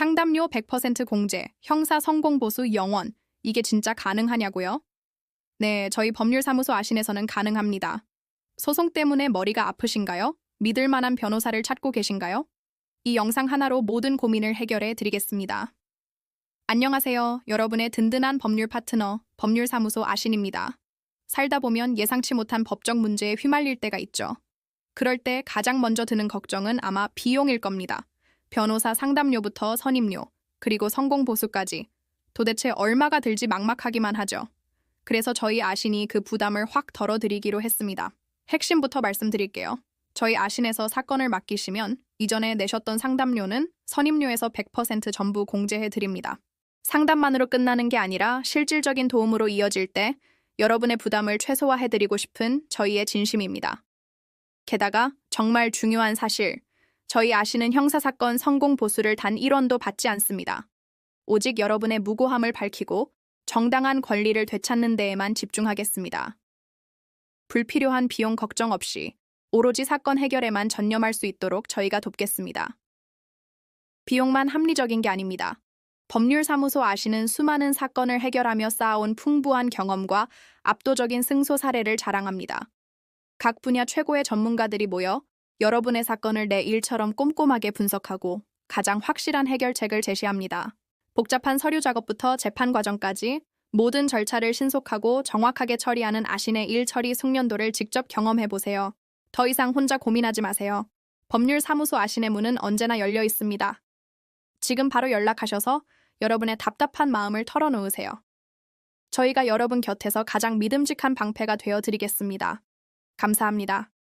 상담료 100% 공제, 형사 성공보수 영원. 이게 진짜 가능하냐고요? 네, 저희 법률사무소 아신에서는 가능합니다. 소송 때문에 머리가 아프신가요? 믿을 만한 변호사를 찾고 계신가요? 이 영상 하나로 모든 고민을 해결해 드리겠습니다. 안녕하세요. 여러분의 든든한 법률 파트너, 법률사무소 아신입니다. 살다 보면 예상치 못한 법적 문제에 휘말릴 때가 있죠. 그럴 때 가장 먼저 드는 걱정은 아마 비용일 겁니다. 변호사 상담료부터 선임료, 그리고 성공 보수까지 도대체 얼마가 들지 막막하기만 하죠. 그래서 저희 아신이 그 부담을 확 덜어드리기로 했습니다. 핵심부터 말씀드릴게요. 저희 아신에서 사건을 맡기시면 이전에 내셨던 상담료는 선임료에서 100% 전부 공제해 드립니다. 상담만으로 끝나는 게 아니라 실질적인 도움으로 이어질 때 여러분의 부담을 최소화해 드리고 싶은 저희의 진심입니다. 게다가 정말 중요한 사실, 저희 아시는 형사사건 성공 보수를 단 1원도 받지 않습니다. 오직 여러분의 무고함을 밝히고 정당한 권리를 되찾는 데에만 집중하겠습니다. 불필요한 비용 걱정 없이 오로지 사건 해결에만 전념할 수 있도록 저희가 돕겠습니다. 비용만 합리적인 게 아닙니다. 법률사무소 아시는 수많은 사건을 해결하며 쌓아온 풍부한 경험과 압도적인 승소 사례를 자랑합니다. 각 분야 최고의 전문가들이 모여 여러분의 사건을 내 일처럼 꼼꼼하게 분석하고 가장 확실한 해결책을 제시합니다. 복잡한 서류 작업부터 재판 과정까지 모든 절차를 신속하고 정확하게 처리하는 아신의 일 처리 숙련도를 직접 경험해 보세요. 더 이상 혼자 고민하지 마세요. 법률 사무소 아신의 문은 언제나 열려 있습니다. 지금 바로 연락하셔서 여러분의 답답한 마음을 털어놓으세요. 저희가 여러분 곁에서 가장 믿음직한 방패가 되어 드리겠습니다. 감사합니다.